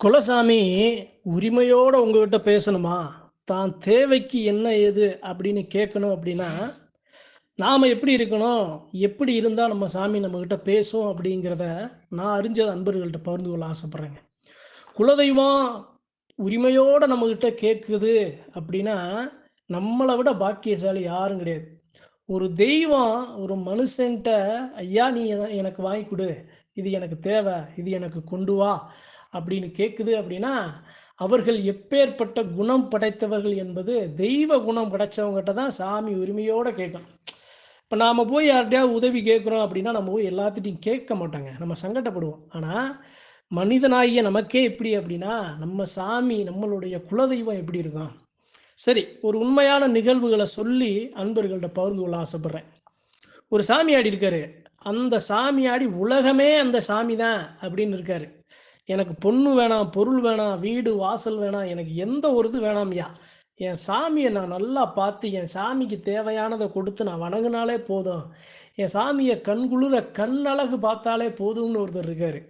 குலசாமி உரிமையோடு உங்ககிட்ட பேசணுமா? தான் தேவைக்கு என்ன ஏது அப்படின்னு கேட்கணும் அப்படின்னா நாம் எப்படி இருக்கணும்? எப்படி இருந்தால் நம்ம சாமி நம்மக்கிட்ட பேசும் அப்படிங்கிறத நான் அறிஞ்ச நண்பர்கள்ட்ட பகிர்ந்து கொள்ள ஆசைப்பட்றேங்க. குலதெய்வம் உரிமையோடு நம்மக்கிட்ட கேட்குது அப்படின்னா நம்மளை விட பாக்கியசாலி யாரும் கிடையாது. ஒரு தெய்வம் ஒரு மனுஷன்ட்ட ஐயா நீ எனக்கு வாங்கி கொடு. இது எனக்கு தேவை. இது எனக்கு கொண்டு வா. அப்படின்னு கேட்குது அப்படின்னா அவர்கள் எப்பேற்பட்ட குணம் படைத்தவர்கள் என்பது தெய்வ குணம் படைச்சவங்ககிட்ட தான் சாமி உரிமையோடு கேட்கணும். இப்போ நாம் போய் யார்கிட்டயாவது உதவி கேட்குறோம் அப்படின்னா நம்ம போய் எல்லாத்துட்டையும் கேட்க மாட்டாங்க. நம்ம சங்கடப்படுவோம். ஆனால் மனிதனாகிய நமக்கே எப்படி அப்படின்னா நம்ம சாமி நம்மளுடைய குலதெய்வம் எப்படி இருக்கும் சரி ஒரு உண்மையான நிகழ்வுகளை சொல்லி அன்பர்கள்ட்ட பகிர்ந்து கொள்ள ஆசைப்பட்றேன். ஒரு சாமியாடி இருக்காரு. அந்த சாமியாடி உலகமே அந்த சாமி தான் அப்படின்னு இருக்காரு. எனக்கு பொண்ணு வேணாம் பொருள் வேணாம் வீடு வாசல் வேணாம் எனக்கு எந்த ஒரு இது வேணாம்யா. என் சாமியை நான் நல்லா பார்த்து என் சாமிக்கு தேவையானதை கொடுத்து நான் வணங்கினாலே போதும். என் சாமியை கண்குளிர கண்ணழகு பார்த்தாலே போதும்னு ஒருத்தர் இருக்கார்.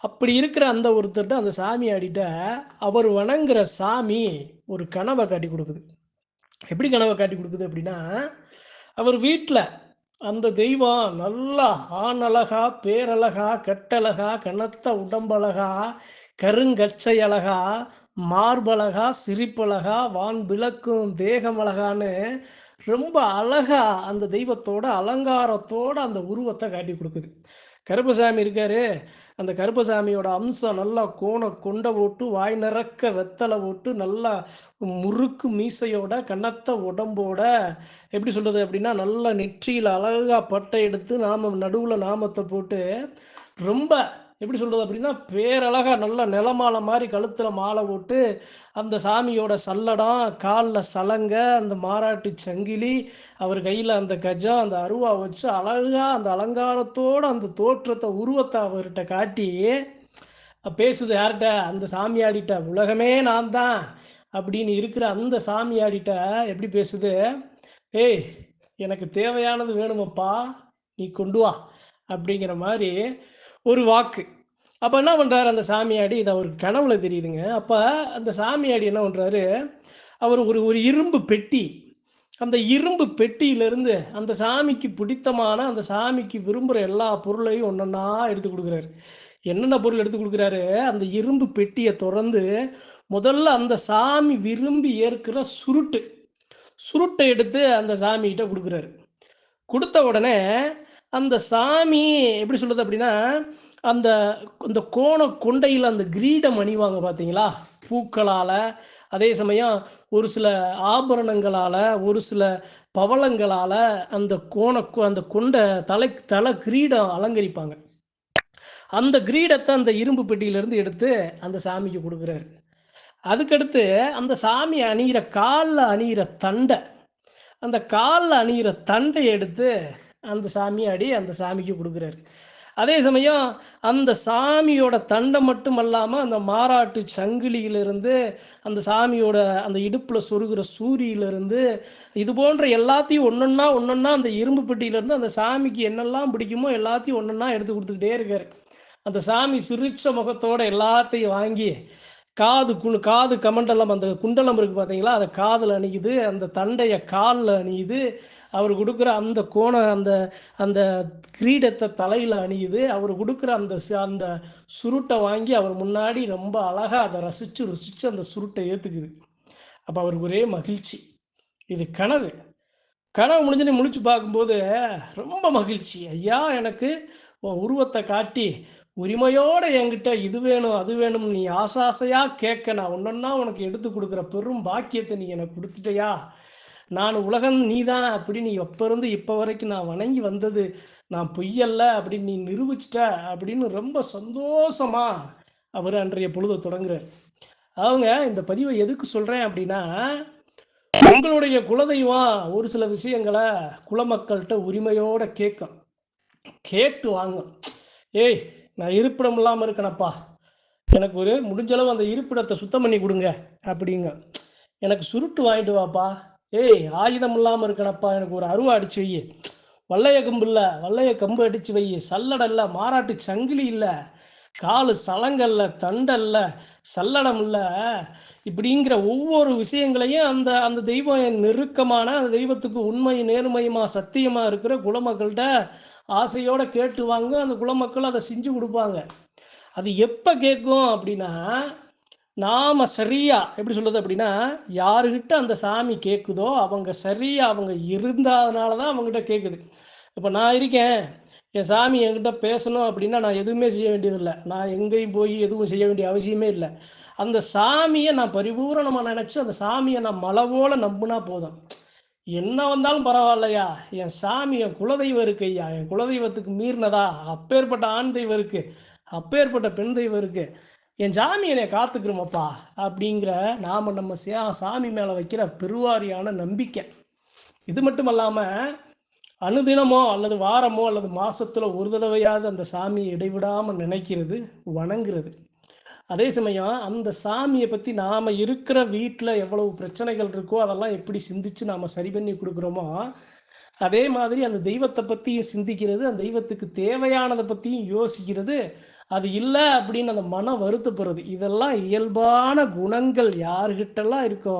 அப்படி இருக்கிற அந்த ஒருத்தர்கிட்ட அந்த சாமி ஆடிட்ட அவர் வணங்குற சாமி ஒரு கனவை காட்டி கொடுக்குது. எப்படி கனவை காட்டி கொடுக்குது அப்படின்னா அவர் வீட்டில் அந்த தெய்வம் நல்லா ஆணழகா பேரழகா கட்டழகா கனத்த உடம்பழகா கருங்கச்சை அழகா மார்பழகா சிரிப்பழகா வான் விளக்கும் தேகம் அழகான்னு ரொம்ப அழகா அந்த தெய்வத்தோட அலங்காரத்தோட அந்த உருவத்தை காட்டி கொடுக்குது. கருப்பசாமி இருக்காரு. அந்த கருப்பசாமியோட அம்சம் நல்லா கோண கொண்டை போட்டு வாய் நிறக்க வெத்தலை போட்டு நல்லா முறுக்கு மீசையோட கனத்த உடம்போட எப்படி சொல்கிறது அப்படின்னா நல்லா நெற்றியில் அழகாக பட்டை எடுத்து நாம நடுவில் நாமத்தை போட்டு ரொம்ப எப்படி சொல்கிறது அப்படின்னா பேரழகா நல்ல நிலமாலை மாதிரி கழுத்தில் மாலை போட்டு அந்த சாமியோட சல்லடம் காலில் சலங்க அந்த மாராட்டு சங்கிலி அவர் கையில் அந்த கஜம் அந்த அருவா வச்சு அழகா அந்த அலங்காரத்தோட அந்த தோற்றத்தை உருவத்தை அவர்கிட்ட காட்டி பேசுது யார்கிட்ட? அந்த சாமியாடிட்ட உலகமே நான் தான். அப்படின்னு இருக்கிற அந்த சாமியாடிட்ட எப்படி பேசுது? ஏய் எனக்கு தேவையானது வேணுமப்பா நீ கொண்டு வா. அப்படிங்கிற மாதிரி ஒரு வாக்கு. அப்போ என்ன பண்ணுறாரு அந்த சாமியாடி? இது அவருக்கு கனவுல தெரியுதுங்க. அப்போ அந்த சாமியாடி என்ன பண்ணுறாரு அவர் ஒரு ஒரு இரும்பு பெட்டி. அந்த இரும்பு பெட்டியிலிருந்து அந்த சாமிக்கு பிடித்தமான அந்த சாமிக்கு விரும்புகிற எல்லா பொருளையும் ஒன்றொன்னா எடுத்து கொடுக்குறாரு. என்னென்ன பொருள் எடுத்து கொடுக்குறாரு? அந்த இரும்பு பெட்டியை திறந்து முதல்ல அந்த சாமி விரும்பி ஏற்கிற சுருட்டு. சுருட்டை எடுத்து அந்த சாமிகிட்ட கொடுக்குறாரு. கொடுத்த உடனே அந்த சாமி எப்படி சொல்கிறது அப்படின்னா அந்த அந்த கோண கொண்டையில் அந்த கிரீடம் அணிவாங்க பார்த்தீங்களா பூக்களால் அதே சமயம் ஒரு சில ஆபரணங்களால் ஒரு சில பவளங்களால் அந்த கோண அந்த கொண்ட தலை தலை கிரீடம் அலங்கரிப்பாங்க. அந்த கிரீடத்தை அந்த இரும்பு பெட்டியிலேருந்து எடுத்து அந்த சாமிக்கு கொடுக்குறாரு. அதுக்கடுத்து அந்த சாமி அணிகிற காலில் அணிகிற தண்டை அந்த காலில் அணிகிற தண்டை எடுத்து அந்த சாமியை அடி அந்த சாமிக்கு கொடுக்குறாரு. அதே சமயம் அந்த சாமியோட தண்டை மட்டும் அல்லாமல் அந்த மாறாட்டு சங்கிலியிலிருந்து அந்த சாமியோட அந்த இடுப்பில் சொருகிற சூரியிலிருந்து இது போன்ற எல்லாத்தையும் ஒன்றொன்னா ஒன்றொன்னா அந்த இரும்பு பெட்டியிலேருந்து அந்த சாமிக்கு என்னெல்லாம் பிடிக்குமோ எல்லாத்தையும் ஒன்றொன்னா எடுத்து கொடுத்துக்கிட்டே இருக்காரு. அந்த சாமி சிரிச்ச முகத்தோட எல்லாத்தையும் வாங்கி காது குணு காது கமண்டலம் அந்த குண்டலம் இருக்குது பார்த்தீங்களா அதை காதில் அணியுது அந்த தண்டையை காலில் அணியுது அவர் கொடுக்குற அந்த கோண அந்த அந்த கிரீடத்தை தலையில் அணியுது அவர் கொடுக்குற அந்த ச- அந்த சுருட்டை வாங்கி அவர் முன்னாடி ரொம்ப அழகாக அதை ரசித்து ருசித்து அந்த சுருட்டை ஏற்றுக்குது அப்போ அவருக்கு ஒரே மகிழ்ச்சி. இது கனவு. கனவு முடிஞ்சுன்னு முடிச்சு பார்க்கும்போது ரொம்ப மகிழ்ச்சி. ஐயா எனக்கு உருவத்தை காட்டி உரிமையோட என்கிட்ட இது வேணும் அது வேணும் நீ ஆசை ஆசையாக கேட்க நான் ஒன்றொன்னா உனக்கு எடுத்து கொடுக்குற பெரும் பாக்கியத்தை நீ எனக்கு கொடுத்துட்டியா? நான் உலகம் நீதான் அப்படி நீ எப்போ இருந்து இப்போ வரைக்கும் நான் வணங்கி வந்தது நான் பொய்யல்ல அப்படின்னு நீ நிரூபிச்சிட்ட அப்படின்னு ரொம்ப சந்தோஷமா அவர் அன்றைய பொழுதை தொடங்குறார். அவங்க இந்த பதிவை எதுக்கு சொல்கிறேன் அப்படின்னா உங்களுடைய குலதெய்வம் ஒரு சில விஷயங்களை குலமக்கள்கிட்ட உரிமையோட கேட்கும். கேட்டு வாங்கும். ஏய் நான் இருப்பிடம் இல்லாமல் இருக்கேனப்பா. எனக்கு ஒரு முடிஞ்சளவு அந்த இருப்பிடத்தை சுத்தம் பண்ணி கொடுங்க அப்படிங்க. எனக்கு சுருட்டு வாங்கிட்டு வாப்பா. ஏய் ஆயுதம் இல்லாமல் இருக்கணப்பா எனக்கு ஒரு அருவா அடிச்சு வை வல்லைய கம்பு இல்லை வல்லைய கம்பு அடிச்சு வை சல்லடை இல்லை மாறாட்டு சங்கிலி இல்லை. காலு சலங்கல்ல தண்டல்ல சல்லடம்ல இப்படிங்கிற ஒவ்வொரு விஷயங்களையும் அந்த அந்த தெய்வம் நெருக்கமான அந்த தெய்வத்துக்கு உண்மை நேர்மையுமா சத்தியமா இருக்கிற குலமக்கள்கிட்ட ஆசையோட கேட்டு வாங்க அந்த குலமக்கள் அதை செஞ்சு கொடுப்பாங்க. அது எப்போ கேட்கும் அப்படின்னா நாம் சரியா எப்படி சொல்கிறது அப்படின்னா யாருக்கிட்ட அந்த சாமி கேட்குதோ அவங்க சரியா அவங்க இருந்ததுனால தான் அவங்ககிட்ட கேட்குது. இப்போ நான் இருக்கேன். என் சாமி என்கிட்ட பேசணும் அப்படின்னா நான் எதுவுமே செய்ய வேண்டியதில்லை. நான் எங்கேயும் போய் எதுவும் செய்ய வேண்டிய அவசியமே இல்லை. அந்த சாமியை நான் பரிபூரணமாக நினச்சி அந்த சாமியை நான் மலவோல நம்பினா போதும். என்ன வந்தாலும் பரவாயில்லையா? என் சாமி என் குலதெய்வம் இருக்கு ஐயா. என் குலதெய்வத்துக்கு மீறினதா? அப்பேற்பட்ட ஆண் தெய்வம் இருக்கு. அப்பேற்பட்ட பெண் தெய்வம் இருக்கு. என் சாமி என்னை காத்துக்கிறோமப்பா அப்படிங்கிற நாம் நம்ம சாமி மேலே வைக்கிற பெருவாரியான நம்பிக்கை. இது மட்டும் இல்லாமல் அனுதினமோ அல்லது வாரமோ அல்லது மாசத்துல ஒரு தடவையாவது அந்த சாமியை இடைவிடாமல் நினைக்கிறது வணங்குறது. அதே சமயம் அந்த சாமியை பற்றி நாம் இருக்கிற வீட்டில் எவ்வளவு பிரச்சனைகள் இருக்கோ அதெல்லாம் எப்படி சிந்திச்சு நாம் சரி பண்ணி கொடுக்குறோமோ அதே மாதிரி அந்த தெய்வத்தை பற்றியும் சிந்திக்கிறது அந்த தெய்வத்துக்கு தேவையானதை பற்றியும் யோசிக்கிறது அது இல்லை அப்படின்னு அந்த மன வருத்தப்படுறது. இதெல்லாம் இயல்பான குணங்கள் யாருக்கிட்டெல்லாம் இருக்கோ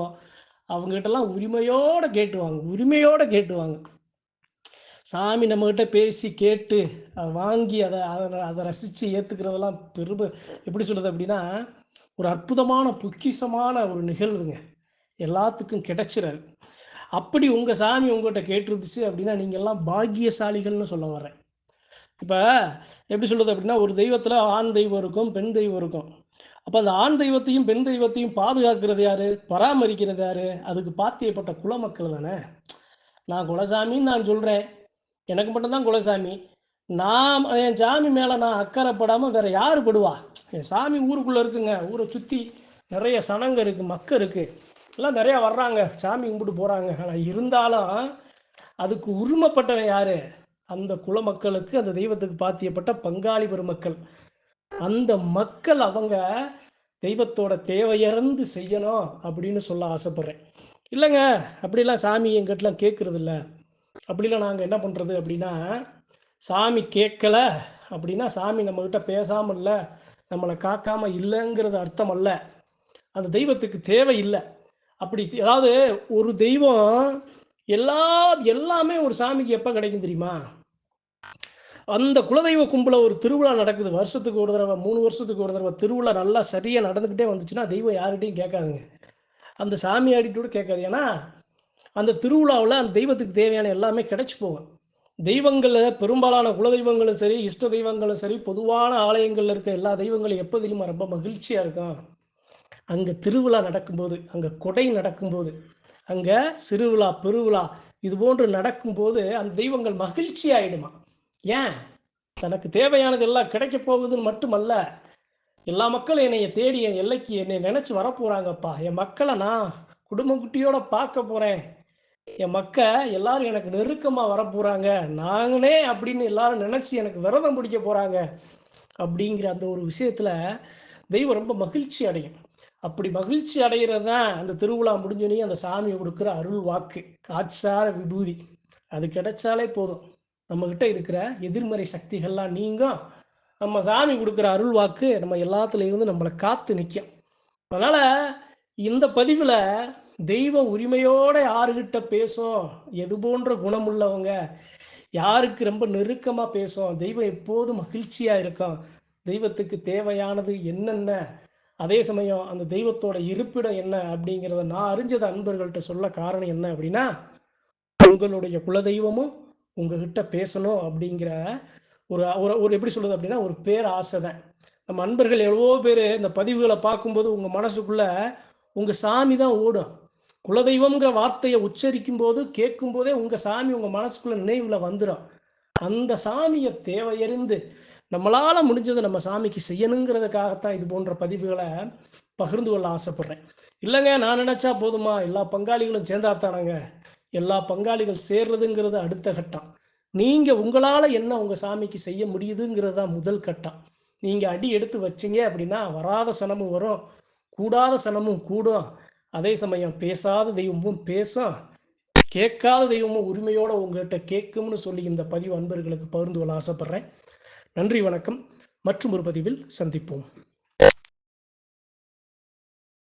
அவங்ககிட்டலாம் உரிமையோடு கேட்டுவாங்க உரிமையோடு கேட்டுவாங்க. சாமி நம்மக்கிட்ட பேசி கேட்டு அதை வாங்கி அதை அதை அதை ரசித்து ஏற்றுக்கிறதெல்லாம் பெரும் எப்படி சொல்கிறது அப்படின்னா ஒரு அற்புதமான பொக்கிசமான ஒரு நிகழ்வுங்க. எல்லாத்துக்கும் கிடைச்சிடாது அப்படி உங்கள் சாமி உங்கள்கிட்ட கேட்டுருந்துச்சு அப்படின்னா நீங்கள் எல்லாம் பாக்கியசாலிகள்னு சொல்ல வரேன் இப்போ எப்படி சொல்கிறது அப்படின்னா ஒரு தெய்வத்தில் ஆண் தெய்வம் இருக்கும் பெண் தெய்வம் இருக்கும். அப்போ அந்த ஆண் தெய்வத்தையும் பெண் தெய்வத்தையும் பாதுகாக்கிறது யாரு? பராமரிக்கிறது யார்? அதுக்கு பாத்தியப்பட்ட குலமக்கள் தானே? நான் குலசாமின்னு நான் சொல்கிறேன் எனக்கு மட்டும்தான் குலசாமி நான் என் சாமி மேலே நான் அக்கறைப்படாமல் வேற யார் படுவா? என் சாமி ஊருக்குள்ளே இருக்குங்க. ஊரை சுற்றி நிறைய சனங்க இருக்குது மக்க இருக்குது எல்லாம் நிறையா வர்றாங்க. சாமி கும்பிட்டு போகிறாங்க ஆனால் இருந்தாலும் அதுக்கு உரிமைப்பட்டவன் யார்? அந்த குல மக்களுக்கு அந்த தெய்வத்துக்கு பாத்தியப்பட்ட பங்காளி பெருமக்கள். அந்த மக்கள் அவங்க தெய்வத்தோட தேவையறந்து செய்யணும் அப்படின்னு சொல்ல ஆசைப்பட்றேன். இல்லைங்க அப்படிலாம் சாமி எங்கிட்டலாம் கேட்குறது இல்லை அப்படிலாம் நாங்கள் என்ன பண்ணுறது அப்படின்னா சாமி கேட்கல அப்படின்னா சாமி நம்மக்கிட்ட பேசாமல் இல்லை நம்மளை காக்காமல் இல்லைங்கிறது அர்த்தம் அல்ல. அந்த தெய்வத்துக்கு தேவை இல்லை. அப்படி அதாவது ஒரு தெய்வம் எல்லா எல்லாமே ஒரு சாமிக்கு எப்போ கிடைக்கும் தெரியுமா? அந்த குலதெய்வ கும்பல ஒரு திருவிழா நடக்குது. வருஷத்துக்கு ஒரு தடவை மூணு வருஷத்துக்கு ஒரு தடவை திருவிழா நல்லா சரியாக நடந்துக்கிட்டே வந்துச்சுன்னா தெய்வம் யார்கிட்டையும் கேட்காதுங்க. அந்த சாமி ஆடிட்டோட கேட்காது. ஏன்னா அந்த திருவிழாவில் அந்த தெய்வத்துக்கு தேவையான எல்லாமே கிடைச்சி போகும். தெய்வங்களில் பெரும்பாலான குலதெய்வங்களும் சரி இஷ்ட தெய்வங்களும் சரி பொதுவான ஆலயங்களில் இருக்க எல்லா தெய்வங்களும் எப்போ ரொம்ப மகிழ்ச்சியாக இருக்கும் அங்கே திருவிழா நடக்கும்போது அங்கே கொடை நடக்கும்போது அங்கே சிறுவிழா பெருவிழா இது போன்று நடக்கும்போது அந்த தெய்வங்கள் மகிழ்ச்சி ஆயிடுமா? ஏன்? தனக்கு தேவையானது எல்லாம் கிடைக்க போகுதுன்னு மட்டுமல்ல எல்லா மக்களும் என்னைய தேடி என் எல்லைக்கு என்னை நினச்சி வரப்போகிறாங்கப்பா என் மக்களை நான் குடும்ப குட்டியோட பார்க்க போகிறேன் என் மக்க எல்லாரும் எனக்கு நெருக்கமாக வரப்போகிறாங்க நாங்களே அப்படின்னு எல்லாரும் நினச்சி எனக்கு விரதம் பிடிக்க போகிறாங்க அப்படிங்கிற அந்த ஒரு விஷயத்தில் தெய்வம் ரொம்ப மகிழ்ச்சி அடையும். அப்படி மகிழ்ச்சி அடைகிறது தான் அந்த திருவிழா முடிஞ்சோனே அந்த சாமி கொடுக்குற அருள் வாக்கு காட்சார விபூதி. அது கிடைச்சாலே போதும். நம்மக்கிட்ட இருக்கிற எதிர்மறை சக்திகள்லாம் நீங்கும். நம்ம சாமி கொடுக்குற அருள் வாக்கு நம்ம எல்லாத்துலேயும் இருந்து நம்மளை காத்து நிற்கும் அதனால் இந்த பதிவில் தெய்வம் உரிமையோட யாருக்கிட்ட பேசும்? எது போன்ற குணம் உள்ளவங்க யாருக்கு ரொம்ப நெருக்கமாக பேசும்? தெய்வம் எப்போதும் மகிழ்ச்சியாக இருக்கும். தெய்வத்துக்கு தேவையானது என்னென்ன? அதே சமயம் அந்த தெய்வத்தோட இருப்பிடம் என்ன அப்படிங்கிறத நான் அறிஞ்சதை அன்பர்கள்ட்ட சொல்ல காரணம் என்ன அப்படின்னா உங்களுடைய குலதெய்வமும் உங்ககிட்ட பேசணும் அப்படிங்கிற ஒரு ஒரு ஒரு எப்படி சொல்லுது அப்படின்னா ஒரு பேர் ஆசை தான். நம்ம அன்பர்கள் எவ்வளவோ பேர் இந்த பதிவுகளை பார்க்கும்போது உங்கள் மனசுக்குள்ள உங்கள் சாமி தான் ஓடும். குலதெய்வம்ங்கிற வார்த்தையை உச்சரிக்கும் போது கேட்கும் போதே உங்கள் சாமி உங்கள் மனசுக்குள்ள நினைவில் வந்துடும் அந்த சாமியை தேவையறிந்து நம்மளால் முடிஞ்சதை நம்ம சாமிக்கு செய்யணுங்கிறதுக்காகத்தான் இது போன்ற பதிவுகளை பகிர்ந்து கொள்ள ஆசைப்பட்றேன். இல்லைங்க நான் நினச்சா போதுமா? எல்லா பங்காளிகளும் சேர்ந்தாத்தானாங்க எல்லா பங்காளிகள் சேர்றதுங்கிறது அடுத்த கட்டம். நீங்கள் உங்களால் என்ன உங்கள் சாமிக்கு செய்ய முடியுதுங்கிறது தான் முதல் கட்டம். நீங்கள் அடி எடுத்து வச்சீங்க அப்படின்னா வராத சனமும் வரும் கூடாத சனமும் கூடும். அதே சமயம் பேசாத தெய்வமும் பேசும் கேட்காத தெய்வமும் உரிமையோடு உங்கள்கிட்ட கேட்கும்னு சொல்லி இந்த பதிவு அன்பர்களுக்கு பகிர்ந்து கொள்ள ஆசைப்பட்றேன். நன்றி வணக்கம். மற்றும் ஒரு பதிவில் சந்திப்போம்.